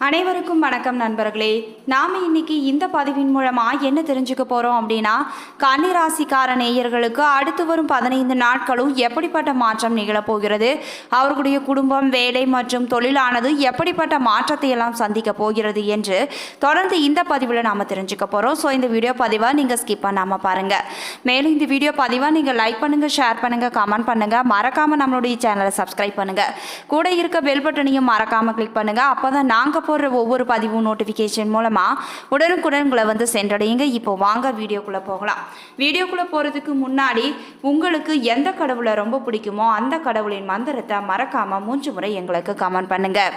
அனைவருக்கும் வணக்கம் நண்பர்களே. நாம் இன்னைக்கு இந்த பதிவின் மூலமாக என்ன தெரிஞ்சுக்க போகிறோம் அப்படின்னா கன்னிராசிக்கார நேயர்களுக்கு அடுத்து வரும் பதினைந்து நாட்களும் எப்படிப்பட்ட மாற்றம் நிகழப்போகிறது அவர்களுடைய குடும்பம் வேலை மற்றும் தொழிலானது எப்படிப்பட்ட மாற்றத்தை எல்லாம் சந்திக்க போகிறது என்று தொடர்ந்து இந்த பதிவில் நாம் தெரிஞ்சுக்க போகிறோம் ஸோ இந்த வீடியோ பதிவை நீங்கள் ஸ்கிப் பண்ணாமல் பாருங்கள் மேலும் இந்த வீடியோ பதிவை நீங்கள் லைக் பண்ணுங்கள் ஷேர் பண்ணுங்கள் கமெண்ட் பண்ணுங்கள் மறக்காமல் நம்மளுடைய சேனலை சப்ஸ்கிரைப் பண்ணுங்கள் கூட இருக்க பெல் பட்டனையும் மறக்காமல் கிளிக் பண்ணுங்கள் அப்போ தான் நாங்கள் போடுற ஒவ்வொரு பதிவும் நோட்டிஃபிகேஷன் மூலமாக உடனுக்குடன் உங்களை வந்து சென்றடையுங்க. இப்போ வாங்க வீடியோக்குள்ளே போகலாம். வீடியோக்குள்ளே போகிறதுக்கு முன்னாடி உங்களுக்கு எந்த கடவுளை ரொம்ப பிடிக்குமோ அந்த கடவுளின் மந்திரத்தை மறக்காமல் மூன்று முறை எங்களுக்கு கமெண்ட் பண்ணுங்கள்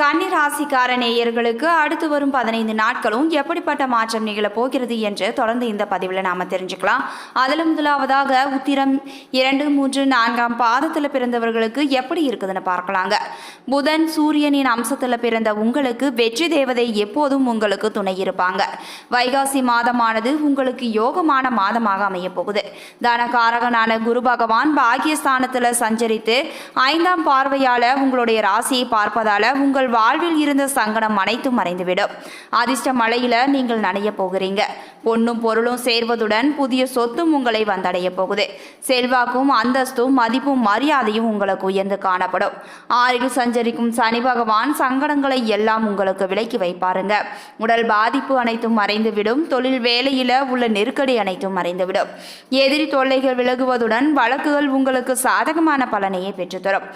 கன்னி ராசிக்கார நேயர்களுக்கு அடுத்து வரும் பதினைந்து நாட்களும் எப்படிப்பட்ட மாற்றம் நிகழப் போகிறது என்று தொடர்ந்து இந்த பதிவில் நாம் தெரிஞ்சுக்கலாம். அதில் முதலாவதாக உத்திரம் இரண்டு மூன்று நான்காம் பாதத்தில் பிறந்தவர்களுக்கு எப்படி இருக்குதுன்னு பார்க்கலாங்க. புதன் சூரியனின் அம்சத்தில் பிறந்த உங்களுக்கு வெற்றி தேவதை எப்போதும் உங்களுக்கு துணை இருப்பாங்க. வைகாசி மாதமானது உங்களுக்கு யோகமான மாதமாக அமையப் போகுது. தனகாரகனான குரு பகவான் பாகியஸ்தானத்தில் சஞ்சரித்து ஐந்தாம் பார்வையால் உங்களுடைய ராசியை பார்ப்பதால் உங்கள் வாழ்வில் இருந்த சங்கடம் அனைத்தும் மறைந்துவிடும். அதிர்ஷ்ட மழையில நீங்கள் நனைய போகிறீங்க. பொண்ணும் பொருளும் சேர்வதுடன் புதிய சொத்தும் உங்களை வந்தடைய போகுது. செல்வாக்கும் அந்தஸ்தும் மதிப்பும் மரியாதையும் உங்களுக்கு உயர்ந்து காணப்படும். ஆறில் சஞ்சரிக்கும் சனி பகவான் சங்கடங்களை எல்லாம் உங்களுக்கு விலக்கி வைப்பாருங்க. உடல் பாதிப்பு அனைத்தும் மறைந்துவிடும். தொழில் வேலையில உள்ள நெருக்கடி அனைத்தும் மறைந்துவிடும். எதிரி தொல்லைகள் விலகுவதுடன் வழக்குகள் உங்களுக்கு சாதகமான பலனையே பெற்றுத்தரும்.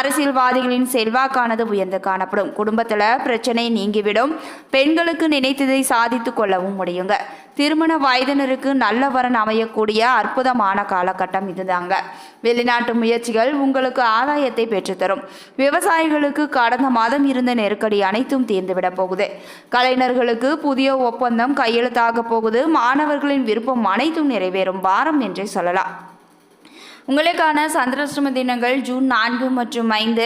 அரசியல்வாதிகளின் செல்வாக்கானது உயர்ந்து காணப்படும். குடும்பத்தில் பிரச்சனை நீங்கிவிடும். பெண்களுக்கு நினைத்ததை சாதித்து கொள்ளவும் முடியுங்க. திருமண வயதினருக்கு நல்ல வரன் அமையக்கூடிய அற்புதமான காலகட்டம் இதுதாங்க. வெளிநாட்டு முயற்சிகள் உங்களுக்கு ஆதாயத்தை பெற்றுத்தரும். விவசாயிகளுக்கு கடந்த மாதம் இருந்த நெருக்கடி அனைத்தும் தீர்ந்துவிட போகுது. கலைஞர்களுக்கு புதிய ஒப்பந்தம் கையெழுத்தாக போகுது. மாணவர்களின் விருப்பம் அனைத்தும் நிறைவேறும் வாரம் என்றே சொல்லலாம். உங்களுக்கான சந்திராஷ்டம தினங்கள் ஜூன் நான்கு மற்றும் ஐந்து.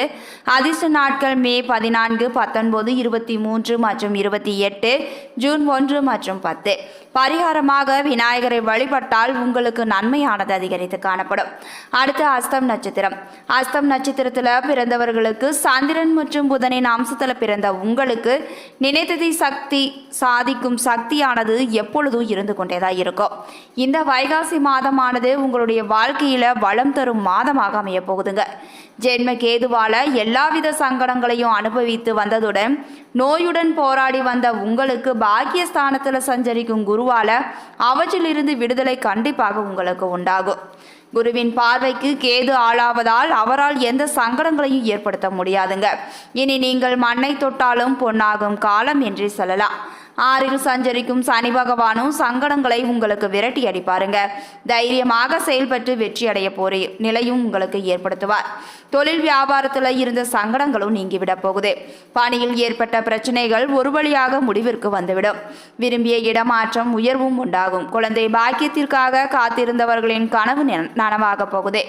அதிர்ஷ்ட நாட்கள் மே பதினான்கு பத்தொன்பது இருபத்தி மூன்று மற்றும் இருபத்தி எட்டு ஜூன் ஒன்று மற்றும் பத்து. பரிகாரமாக விநாயகரை வழிபட்டால் உங்களுக்கு நன்மையானது அதிகரித்து காணப்படும். அடுத்து அஸ்தம் நட்சத்திரம். அஸ்தம் நட்சத்திரத்தில் பிறந்தவர்களுக்கு சந்திரன் மற்றும் புதனின் அம்சத்தில் பிறந்த உங்களுக்கு நினைத்ததை சக்தி சாதிக்கும் சக்தியானது எப்பொழுதும் இருந்து கொண்டேதான் இருக்கும். இந்த வைகாசி மாதமானது உங்களுடைய வாழ்க்கையில் வளம் தரும் மாதமாக அமைய போகுதுங்க. ஜென்ம கேதுவால எல்லாவித சங்கடங்களையும் அனுபவித்து வந்ததுடன் நோயுடன் போராடி வந்த உங்களுக்கு பாக்கியஸ்தானத்தில் சஞ்சரிக்கும் குருவால அவற்றிலிருந்து விடுதலை கண்டிப்பாக உங்களுக்கு உண்டாகும். குருவின் பார்வைக்கு கேது ஆளாவதால் அவரால் எந்த சங்கடங்களையும் ஏற்படுத்த முடியாதுங்க. இனி நீங்கள் மண்ணை தொட்டாலும் பொன்னாகும் காலம் என்றே சொல்லலாம். ஆறில் சஞ்சரிக்கும் சனி பகவானும் சங்கடங்களை உங்களுக்கு விரட்டி அடிப்பாருங்க. தைரியமாக செயல்பட்டு வெற்றி அடைய போற நிலையும் உங்களுக்கு ஏற்படுத்துவார். தொழில் வியாபாரத்தில் இருந்த சங்கடங்களும் நீங்கிவிட போகுது. பணியில் ஏற்பட்ட பிரச்சனைகள் ஒரு வழியாக முடிவிற்கு வந்துவிடும். விரும்பிய இடமாற்றம் உயர்வும் உண்டாகும். குழந்தை பாக்கியத்திற்காக காத்திருந்தவர்களின் கனவு நன- நனவாக போகுது.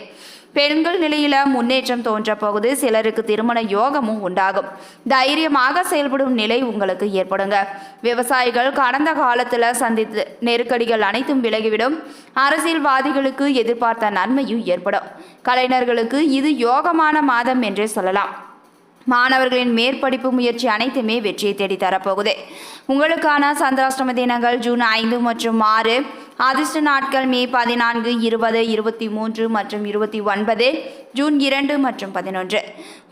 பெண்கள் நிலையில முன்னேற்றம் தோன்ற போகுது. சிலருக்கு திருமண யோகமும் உண்டாகும். தைரியமாக செயல்படும் நிலை உங்களுக்கு ஏற்படுங்க. விவசாயிகள் கடந்த காலத்துல சந்தித்த நெருக்கடிகள் அனைத்தும் விலகிவிடும். அரசியல்வாதிகளுக்கு எதிர்பார்த்த நன்மையும் ஏற்படும். கலைஞர்களுக்கு இது யோகமான மாதம் என்றே சொல்லலாம். மாணவர்களின் மேற்படிப்பு முயற்சி அனைத்துமே வெற்றியை தேடித்தரப்போகுது உங்களுக்கான சந்திராஷ்டம தினங்கள் ஜூன் ஐந்து மற்றும் ஆறு அதிர்ஷ்ட நாட்கள் மே பதினான்கு இருபது இருபத்தி மூன்று மற்றும் இருபத்தி ஒன்பது ஜூன் இரண்டு மற்றும் பதினொன்று.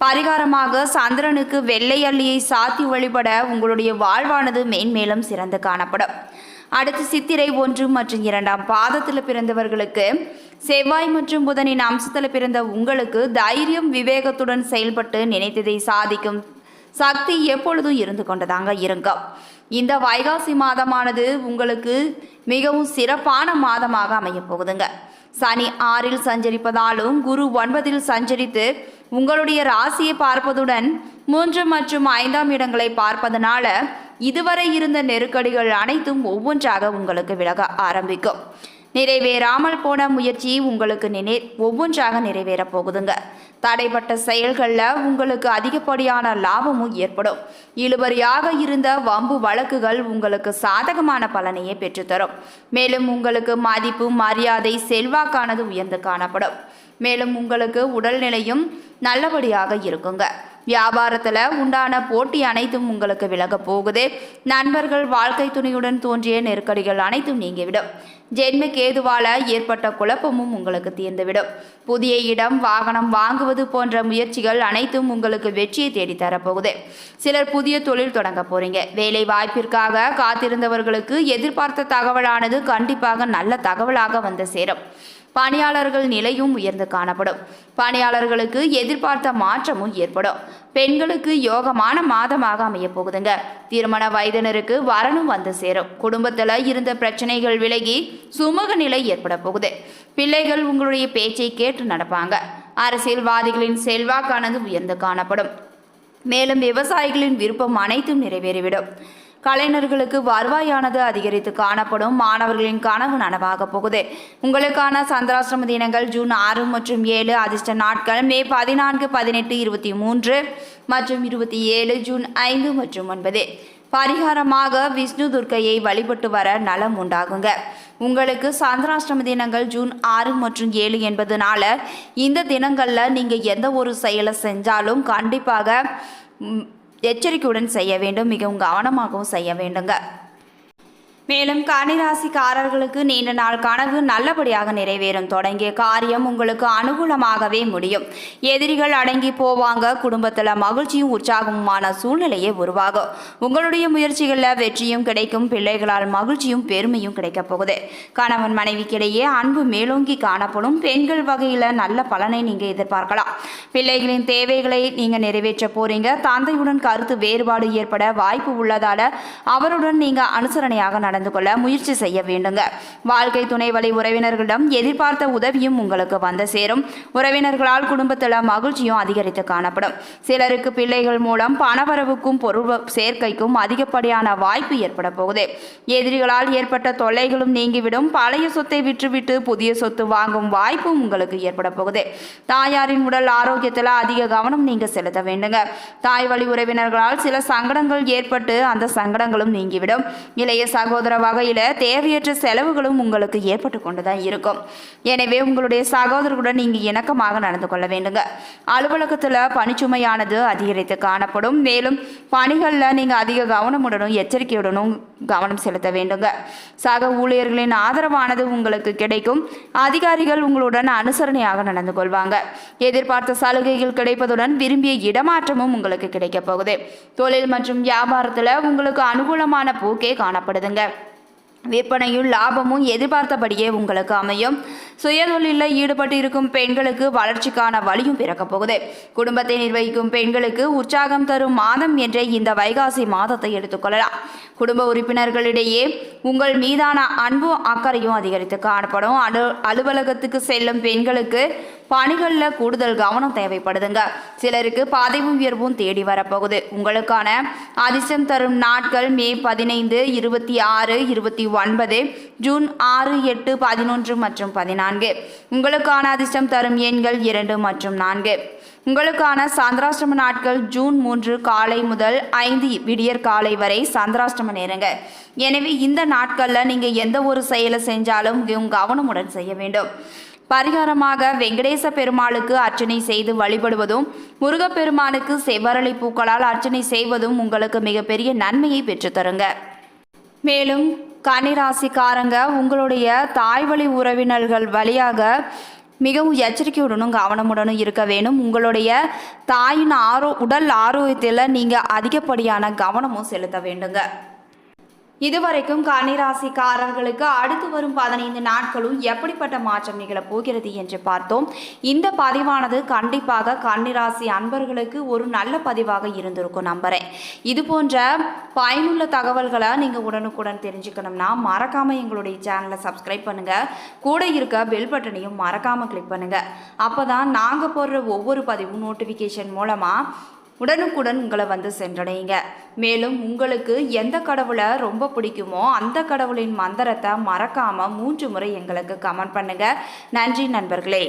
பரிகாரமாக சந்திரனுக்கு வெள்ளை அள்ளியை சாத்தி வழிபட உங்களுடைய வாழ்வானது மேன்மேலும் சிறந்து காணப்படும். அடுத்து சித்திரை ஒன்று மற்றும் இரண்டாம் பாதத்தில் பிறந்தவர்களுக்கு செவ்வாய் மற்றும் புதனின் அம்சத்தில் பிறந்த உங்களுக்கு தைரியம் விவேகத்துடன் செயல்பட்டு நினைத்ததை சாதிக்கும் சக்தி எப்பொழுதும் இருந்து கொண்டதாங்க இருக்கும் இந்த வைகாசி மாதமானது உங்களுக்கு மிகவும் சிறப்பான மாதமாக அமையப் போகுதுங்க. சனி ஆறில் சஞ்சரிப்பதாலும் குரு ஒன்பதில் சஞ்சரித்து உங்களுடைய ராசியை பார்ப்பதுடன் மூன்று மற்றும் ஐந்தாம் இடங்களை பார்ப்பதனால இதுவரை இருந்த நெருக்கடிகள் அனைத்தும் ஒவ்வொன்றாக உங்களுக்கு விலக ஆரம்பிக்கும். நிறைவேறாமல் போன முயற்சி உங்களுக்கு நினை ஒவ்வொன்றாக நிறைவேறப் போகுதுங்க. தடைப்பட்ட செயல்களில் உங்களுக்கு அதிகப்படியான லாபமும் ஏற்படும். இழுபறியாக இருந்த வம்பு வழக்குகள் உங்களுக்கு சாதகமான பலனையே பெற்றுத்தரும். மேலும் உங்களுக்கு மதிப்பு மரியாதை செல்வாக்கானது உயர்ந்து காணப்படும். மேலும் உங்களுக்கு உடல்நிலையும் நல்லபடியாக இருக்குங்க. வியாபாரத்தில் உண்டான போட்டி அனைத்தும் உங்களுக்கு விலகப் போகுது. நண்பர்கள் வாழ்க்கை துணையுடன் தோன்றிய நெருக்கடிகள் அனைத்தும் நீங்கிவிடும். ஜென்ம கேதுவால ஏற்பட்ட குழப்பமும் உங்களுக்கு தீர்ந்துவிடும். புதிய இடம் வாகனம் வாங்குவது போன்ற முயற்சிகள் அனைத்தும் உங்களுக்கு வெற்றியை தேடித்தரப்போகுது. சிலர் புதிய தொழில் தொடங்க போறீங்க. வேலை வாய்ப்பிற்காக காத்திருந்தவர்களுக்கு எதிர்பார்த்த தகவலானது கண்டிப்பாக நல்ல தகவலாக வந்து சேரும். பணியாளர்கள் நிலையும் உயர்ந்து காணப்படும். பணியாளர்களுக்கு எதிர்பார்த்த மாற்றமும் ஏற்படும். பெண்களுக்கு யோகமான மாதமாக அமைய போகுதுங்க. திருமண வயதினருக்கு வரணும் வந்து சேரும். குடும்பத்தில் இருந்த பிரச்சனைகள் விலகி சுமூக நிலை ஏற்பட போகுது. பிள்ளைகள் உங்களுடைய பேச்சை கேட்டு நடப்பாங்க. அரசியல்வாதிகளின் செல்வாக்கானது உயர்ந்து காணப்படும். மேலும் விவசாயிகளின் விருப்பம் அனைத்தும் நிறைவேறிவிடும். கலைஞர்களுக்கு வருவாயானது அதிகரித்து காணப்படும். மாணவர்களின் கனவு நனவாக போகுது. உங்களுக்கான சந்திராசிரம தினங்கள் ஜூன் ஆறு மற்றும் ஏழு அதிர்ஷ்ட நாட்கள். மே பதினான்கு பதினெட்டு இருபத்தி மூன்று மற்றும் இருபத்தி ஏழு ஜூன் ஐந்து மற்றும் ஒன்பது. பரிகாரமாக விஷ்ணு துர்க்கையை வழிபட்டு வர நலம் உண்டாகுங்க. உங்களுக்கு சந்திராஷ்டம தினங்கள் ஜூன் ஆறு மற்றும் ஏழு என்பதுனால இந்த தினங்களில் நீங்கள் எந்த ஒரு செயலை செஞ்சாலும் கண்டிப்பாக எச்சரிக்கையுடன் செய்ய வேண்டும் மிகவும் கவனமாகவும் செய்ய வேண்டுங்க. மேலும் கன்னிராசிக்காரர்களுக்கு நீண்ட நாள் கனவு நல்லபடியாக நிறைவேறும். தொடங்கிய காரியம் உங்களுக்கு அனுகூலமாகவே முடியும். எதிரிகள் அடங்கி போவாங்க. குடும்பத்தில் மகிழ்ச்சியும் உற்சாகமுமான சூழ்நிலையே உருவாகும். உங்களுடைய முயற்சிகளில் வெற்றியும் கிடைக்கும். பிள்ளைகளால் மகிழ்ச்சியும் பெருமையும் கிடைக்கப் போகுது. கணவன் மனைவிக்கிடையே அன்பு மேலோங்கி காணப்படும். பெண்கள் வகையில் நல்ல பலனை நீங்கள் எதிர்பார்க்கலாம். பிள்ளைகளின் தேவைகளை நீங்கள் நிறைவேற்ற போறீங்க. தந்தையுடன் கருத்து வேறுபாடு ஏற்பட வாய்ப்பு உள்ளதால அவருடன் நீங்கள் அனுசரணையாக நடந்து கொள்ள முயற்சி செய்ய வேண்டுங்க. வாழ்க்கை துணை வழி உறவினர்களிடம் எதிர்பார்த்த உதவியும் உங்களுக்கு வந்து சேரும். உறவினர்களால் குடும்பத்தில் மகிழ்ச்சியும் அதிகரித்து காணப்படும். சிலருக்கு பிள்ளைகள் மூலம் பணவரவுக்கும் பொருள் சேர்க்கைக்கும் அதிகப்படியான வாய்ப்பு ஏற்பட போகுது. எதிரிகளால் ஏற்பட்ட தொல்லைகளும் நீங்கிவிடும். பழைய சொத்தை விற்றுவிட்டு புதிய சொத்து வாங்கும் வாய்ப்பும் உங்களுக்கு ஏற்பட போகுது. தாயாரின் உடல் ஆரோக்கியத்தில் அதிக கவனம் நீங்க செலுத்த வேண்டுங்க. தாய் வழி உறவினர்களால் சில சங்கடங்கள் ஏற்பட்டு அந்த சங்கடங்களும் நீங்கிவிடும். இளைய சகோதர வகையில் தேவையற்ற செலவுகளும் உங்களுக்கு ஏற்பட்டு கொண்டு தான் இருக்கும். எனவே உங்களுடைய சகோதரர்களுடன் நீங்கள் இணக்கமாக நடந்து கொள்ள வேண்டுங்க. அலுவலகத்தில் பணிச்சுமையானது அதிகரித்து காணப்படும். மேலும் பணிகளில் நீங்கள் அதிக கவனமுடனும் எச்சரிக்கையுடனும் கவனம் செலுத்த வேண்டுங்க. சக ஊழியர்களின் ஆதரவானது உங்களுக்கு கிடைக்கும். அதிகாரிகள் உங்களுடன் அனுசரணையாக நடந்து கொள்வாங்க. எதிர்பார்த்த சலுகைகள் கிடைப்பதுடன் விரும்பிய இடமாற்றமும் உங்களுக்கு கிடைக்கப் போகுது. தொழில் மற்றும் வியாபாரத்தில் உங்களுக்கு அனுகூலமான போக்கே காணப்படுதுங்க. விற்பனையும் லாபமும் எதிர்பார்த்தபடியே உங்களுக்கு அமையும். சுயதொழிலில் ஈடுபட்டு இருக்கும் பெண்களுக்கு வளர்ச்சிக்கான வழியும் பிறக்கப் போகுது. குடும்பத்தை நிர்வகிக்கும் பெண்களுக்கு உற்சாகம் தரும் மாதம் என்றே இந்த வைகாசி மாதத்தை எடுத்துக்கொள்ளலாம் குடும்ப உறுப்பினர்களிடையே உங்கள் மீதான அன்பும் அக்கறையும் அதிகரித்து காணப்படும். அலு அலுவலகத்துக்கு செல்லும் பெண்களுக்கு பணிகளில் கூடுதல் கவனம் தேவைப்படுதுங்க. சிலருக்கு பதவி உயர்வும் தேடி வரப்போகுது. உங்களுக்கான அதிர்ஷ்டம் தரும் நாட்கள் மே பதினைந்து இருபத்தி ஆறு இருபத்தி ஒன்பது ஜூன் ஆறு எட்டு பதினொன்று மற்றும் பதினான்கு. உங்களுக்கான அதிர்ஷ்டம் தரும் எண்கள் இரண்டு மற்றும் நான்கு. உங்களுக்கான சந்திராஷ்டம நாட்கள் ஜூன் மூன்று காலை முதல் ஐந்து விடியற் காலை வரை சந்திராஷ்டம நேரங்க. எனவே இந்த நாட்களில் நீங்கள் எந்த ஒரு செயலை செஞ்சாலும் மிகவும் கவனமுடன் செய்ய வேண்டும். பரிகாரமாக வெங்கடேச பெருமாளுக்கு அர்ச்சனை செய்து வழிபடுவதும் முருகப்பெருமானுக்கு செவ்வரளி பூக்களால் அர்ச்சனை செய்வதும் உங்களுக்கு மிகப்பெரிய நன்மையை பெற்றுத்தருங்க. மேலும் கன்னிராசிக்காரங்க உங்களுடைய தாய்வழி உறவினர்கள் வழியாக மிகவும் எச்சரிக்கையுடனும் கவனமுடனும் இருக்க வேணும் உங்களுடைய தாயின் ஆரோ உடல் ஆரோக்கியத்தில் நீங்கள் அதிகப்படியான கவனமும் செலுத்த வேண்டுங்க. இதுவரைக்கும் கன்னிராசிக்காரர்களுக்கு அடுத்து வரும் பதினைந்து நாட்களும் எப்படிப்பட்ட மாற்றம் நிகழப்போகிறது என்று பார்த்தோம். இந்த பதிவானது கண்டிப்பாக கன்னிராசி அன்பர்களுக்கு ஒரு நல்ல பதிவாக இருந்திருக்கும் நம்புறேன். இது போன்ற பயனுள்ள தகவல்களை நீங்கள் உடனுக்குடன் தெரிஞ்சுக்கணும்னா மறக்காமல் எங்களுடைய சேனலை சப்ஸ்கிரைப் பண்ணுங்கள் கூட இருக்க பெல் பட்டனையும் மறக்காமல் கிளிக் பண்ணுங்கள் அப்போ தான் நாங்கள் போடுற ஒவ்வொரு பதிவும் நோட்டிஃபிகேஷன் மூலமாக உடனுக்குடன் உங்களை வந்து சென்றடையுங்க. மேலும் உங்களுக்கு எந்த கடவுளை ரொம்ப பிடிக்குமோ அந்த கடவுளின் மந்திரத்தை மறக்காமல் மூன்று முறை எங்களுக்கு கமெண்ட் பண்ணுங்க. நன்றி நண்பர்களே.